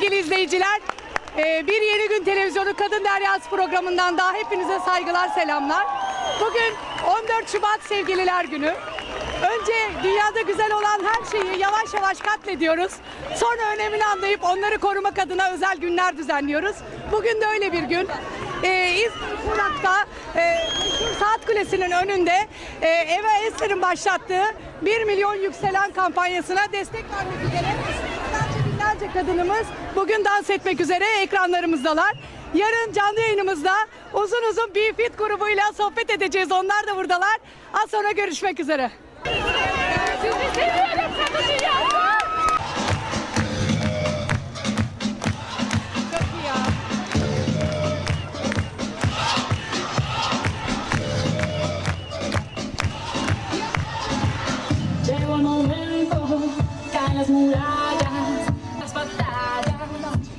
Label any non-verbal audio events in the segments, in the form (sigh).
sevgili izleyiciler. Ee, Bir Yeni Gün Televizyonu Kadın Deryası programından daha hepinize saygılar, selamlar. Bugün 14 Şubat Sevgililer Günü. Önce dünyada güzel olan her şeyi yavaş yavaş katlediyoruz. Sonra önemini anlayıp onları korumak adına özel günler düzenliyoruz. Bugün de öyle bir gün. Ee, İzmir Konak'ta e, Saat Kulesi'nin önünde e, Eva Eser'in başlattığı 1 milyon yükselen kampanyasına destek vermek üzere binlerce kadınımız bugün dans etmek üzere ekranlarımızdalar. Yarın canlı yayınımızda uzun uzun bir fit grubuyla sohbet edeceğiz. Onlar da buradalar. Az sonra görüşmek üzere. Sizi seviyorum kadın las murallas,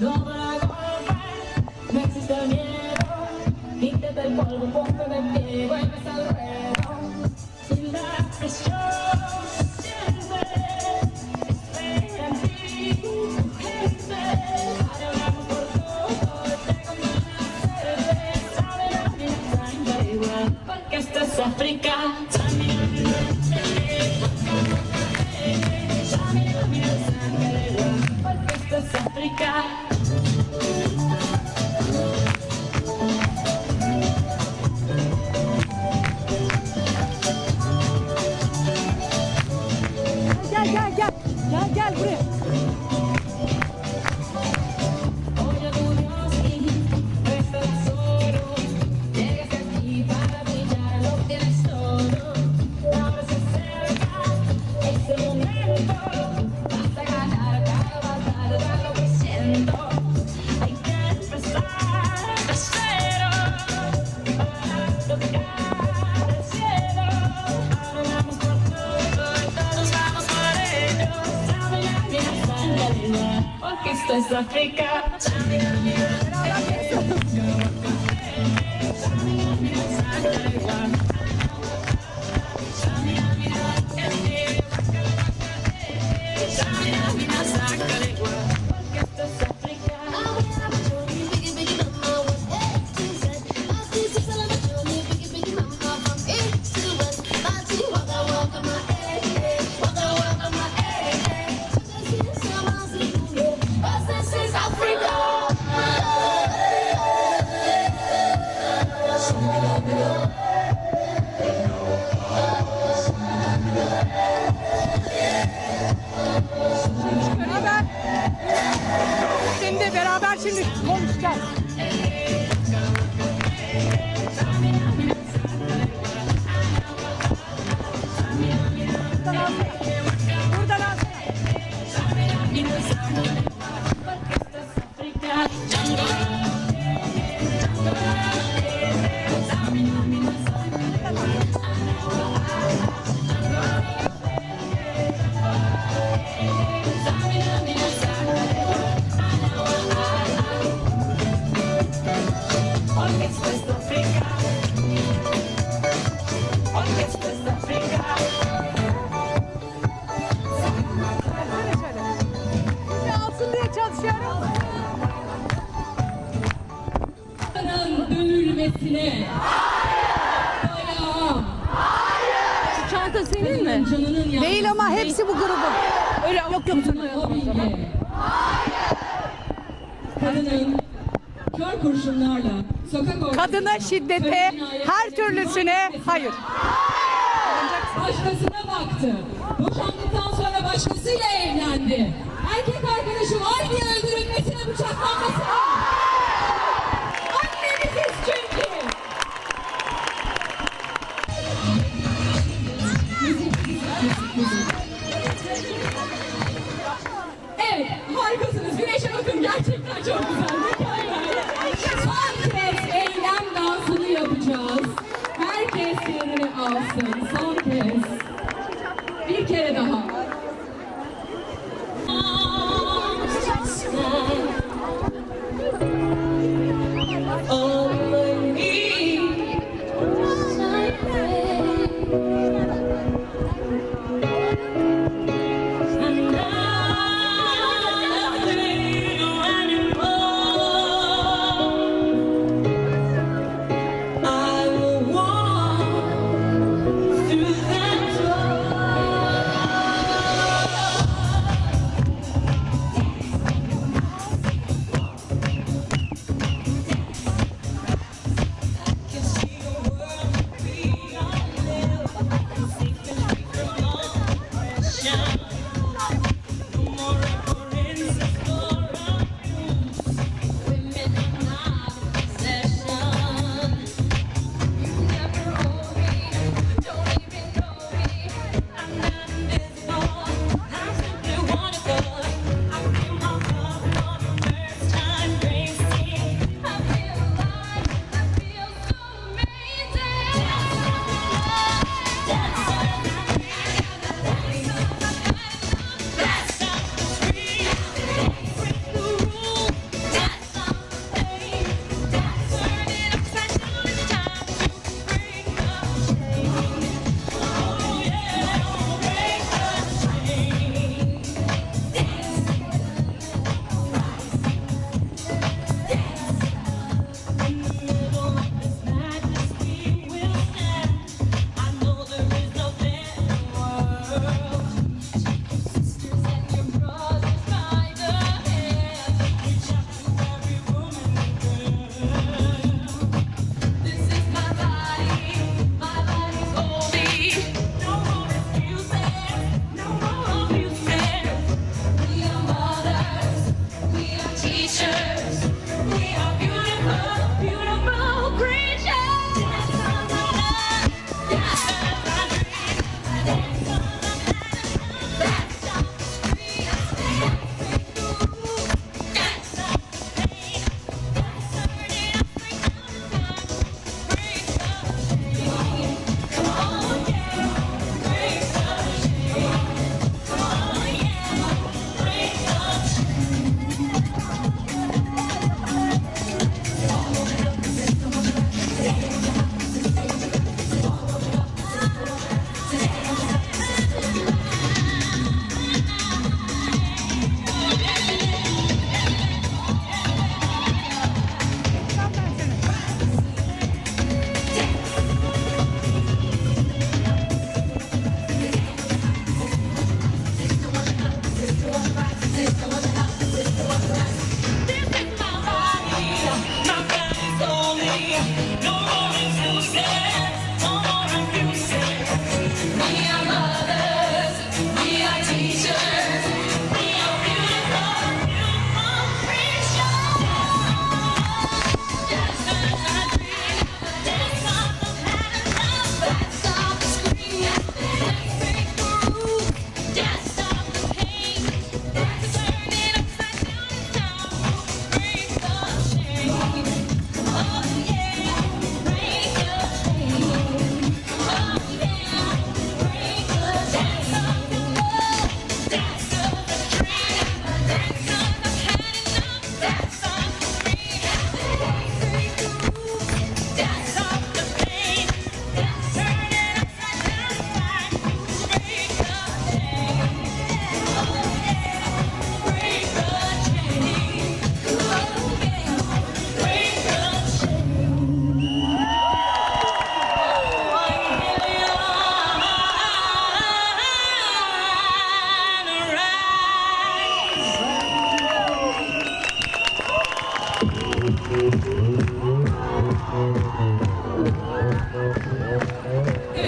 no habrá golpe, no existe miedo, quítate el polvo, ponte de pie, vuelves al ruedo, sin la presión, siempre, Llame la sangre, guapa, esto es África. It's Africa. West Africa. Beraber şimdi konuşacağız. Buradan alsana. Buradan alsana. Kadının kör kurşunlarla sokak ortasında Kadına şiddete, her türlüsüne hayır. Başkasına baktı. Boşandıktan sonra başkasıyla evlendi. Erkek arkadaşı var diye öldürülmesine bıçaklanmasına. Gerçekten çok güzel.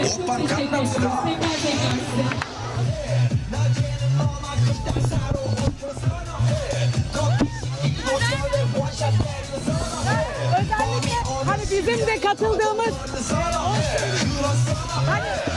오빤 강남스타 Özellikle hani bizim de katıldığımız hani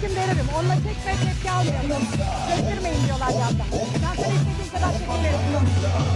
çekim veririm. Onunla çekme tepki almayalım. Götürmeyin diyorlar yanda. Ben sana istediğin kadar çekim veririm.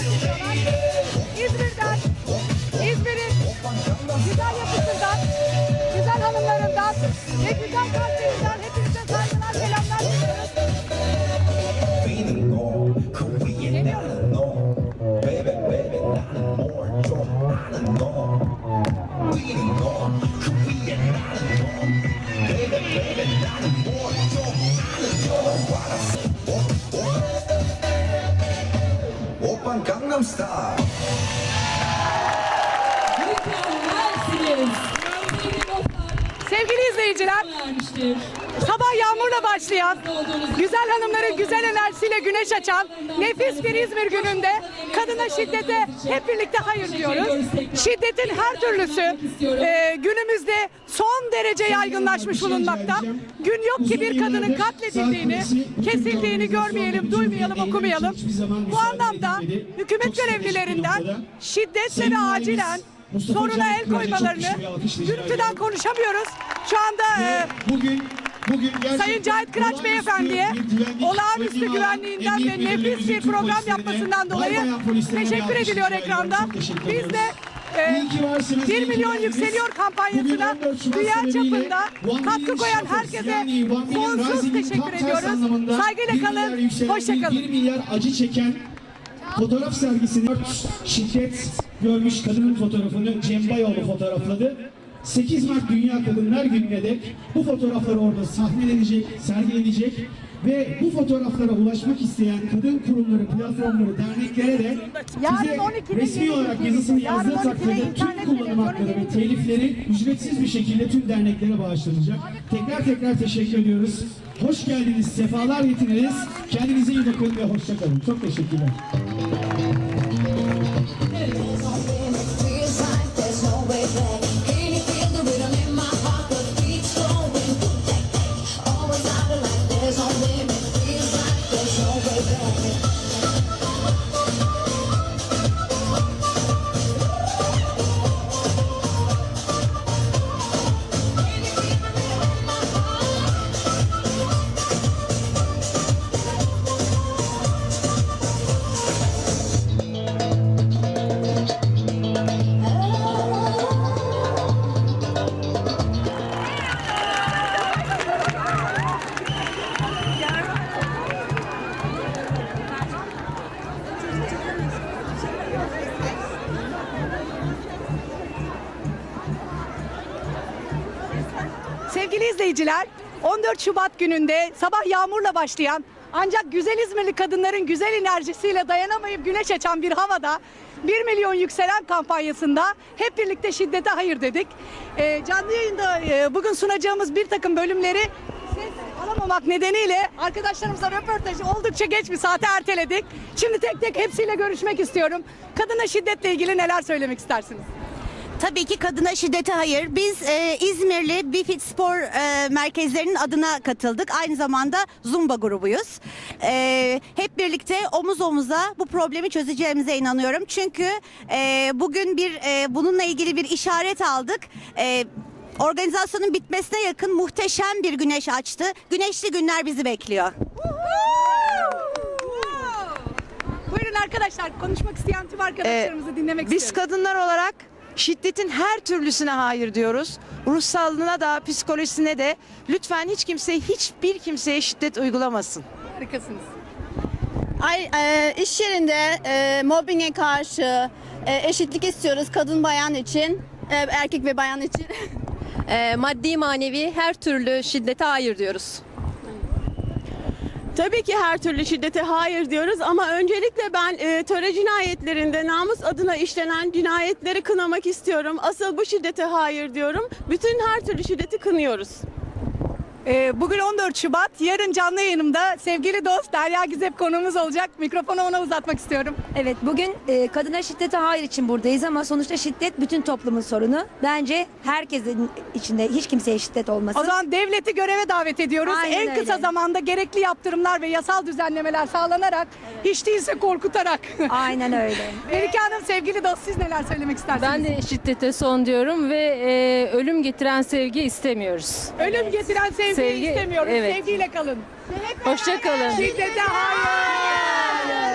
Ediyorlar. İzmir'den, İzmir'in güzel yapısından, güzel hanımlarından ve güzel kalplerinden Tekrardan Gangnam Style. Sevgili izleyiciler, sabah yağmurla başlayan, güzel hanımların güzel enerjisiyle güneş açan, nefis bir İzmir gününde kadına şiddete hep birlikte hayır diyoruz. Şiddetin her türlüsü e, günümüzde son derece yaygınlaşmış bulunmakta. Gün yok ki bir kadının katledildiğini, kesildiğini görmeyelim, duymayalım, okumayalım. Bu anlamda hükümet görevlilerinden şiddetle ve acilen soruna el koymalarını, gürültüden konuşamıyoruz. Şu anda e, Bugün bugün Sayın Cahit Kıraç Beyefendiye olağanüstü güvenliğinden ve nefis bir program yapmasından dolayı teşekkür ediliyor ekranda. Biz de e, İyi ki varsınız, 1 iyi ki milyon yükseliyor kampanyasına Bugün 14 Şubat dünya çapında katkı koyan herkese sonsuz teşekkür ediyoruz. Saygıyla kalın, yükselen hoşça bir kalın. 1 milyar acı çeken fotoğraf sergisini şiddet görmüş kadının fotoğrafını Cem Bayoğlu fotoğrafladı. 8 Mart Dünya Kadınlar Günü'ne dek bu fotoğraflar orada sahnelenecek, sergilenecek ve bu fotoğraflara ulaşmak isteyen kadın kurumları, platformları, derneklere de size 12'de resmi olarak yazısını yazdığı 12'de takdirde tüm kullanım hakları ve telifleri ücretsiz bir şekilde tüm derneklere bağışlanacak. Tekrar tekrar teşekkür ediyoruz. Hoş geldiniz, sefalar getirdiniz. Kendinize iyi bakın ve hoşça kalın. Çok teşekkürler. Sevgili izleyiciler, 14 Şubat gününde sabah yağmurla başlayan Ancak güzel İzmirli kadınların güzel enerjisiyle dayanamayıp güneş açan bir havada 1 milyon yükselen kampanyasında hep birlikte şiddete hayır dedik. Ee, canlı yayında e, bugün sunacağımız bir takım bölümleri alamamak nedeniyle arkadaşlarımızla röportajı oldukça geç bir saate erteledik. Şimdi tek tek hepsiyle görüşmek istiyorum. Kadına şiddetle ilgili neler söylemek istersiniz? Tabii ki kadına şiddete hayır. Biz e, İzmirli Bifit Spor e, merkezlerinin adına katıldık. Aynı zamanda Zumba grubuyuz. E, hep birlikte omuz omuza bu problemi çözeceğimize inanıyorum. Çünkü e, bugün bir e, bununla ilgili bir işaret aldık. E, organizasyonun bitmesine yakın muhteşem bir güneş açtı. Güneşli günler bizi bekliyor. Buyurun arkadaşlar konuşmak isteyen tüm arkadaşlarımızı dinlemek Biz istiyorum. kadınlar olarak şiddetin her türlüsüne hayır diyoruz. Ruh sağlığına da psikolojisine de lütfen hiç kimse hiçbir kimseye şiddet uygulamasın. Harikasınız. Ay, e, iş yerinde e, mobbinge karşı e, eşitlik istiyoruz kadın bayan için, e, erkek ve bayan için. Ee, (laughs) maddi manevi her türlü şiddete hayır diyoruz. Tabii ki her türlü şiddete hayır diyoruz ama öncelikle ben e, töre cinayetlerinde namus adına işlenen cinayetleri kınamak istiyorum. Asıl bu şiddete hayır diyorum. Bütün her türlü şiddeti kınıyoruz. Ee, bugün 14 Şubat. Yarın canlı yayınımda sevgili dost Derya Gizep konuğumuz olacak. Mikrofonu ona uzatmak istiyorum. Evet bugün e, kadına şiddete hayır için buradayız ama sonuçta şiddet bütün toplumun sorunu. Bence herkesin içinde hiç kimseye şiddet olmasın. O zaman devleti göreve davet ediyoruz. Aynen en kısa öyle. zamanda gerekli yaptırımlar ve yasal düzenlemeler sağlanarak hiç değilse korkutarak. Aynen öyle. (laughs) Melike Hanım sevgili dost siz neler söylemek istersiniz? Ben de şiddete son diyorum ve e, ölüm getiren sevgi istemiyoruz. Ölüm getiren sevgiyi Sevgi- istemiyoruz. evet. Sevgiyle kalın. Hoşça kalın. Şiddete hayır.